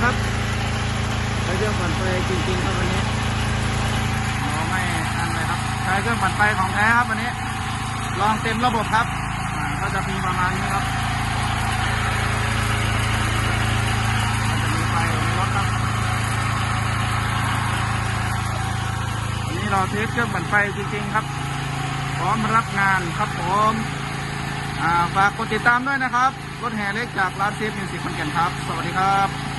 เคปั่นไฟจริงๆครับวันนี้เราไม่อันเลยครับใช้เครื่องปั่นไฟของแท้ครับวันนี้ ลองเต็มระบบครับก็จะมีประมาณนี้ครับจะมีไฟในรถครับวันนี้เราเทสเครื่องปั่นไฟจริงๆครับ พร้อมรับงานครับผมฝากกดติดตามด้วยนะครับ รถแห่เล็กจากร้านเซฟมิวสิกคอนแก่นครับ สวัสดีครับ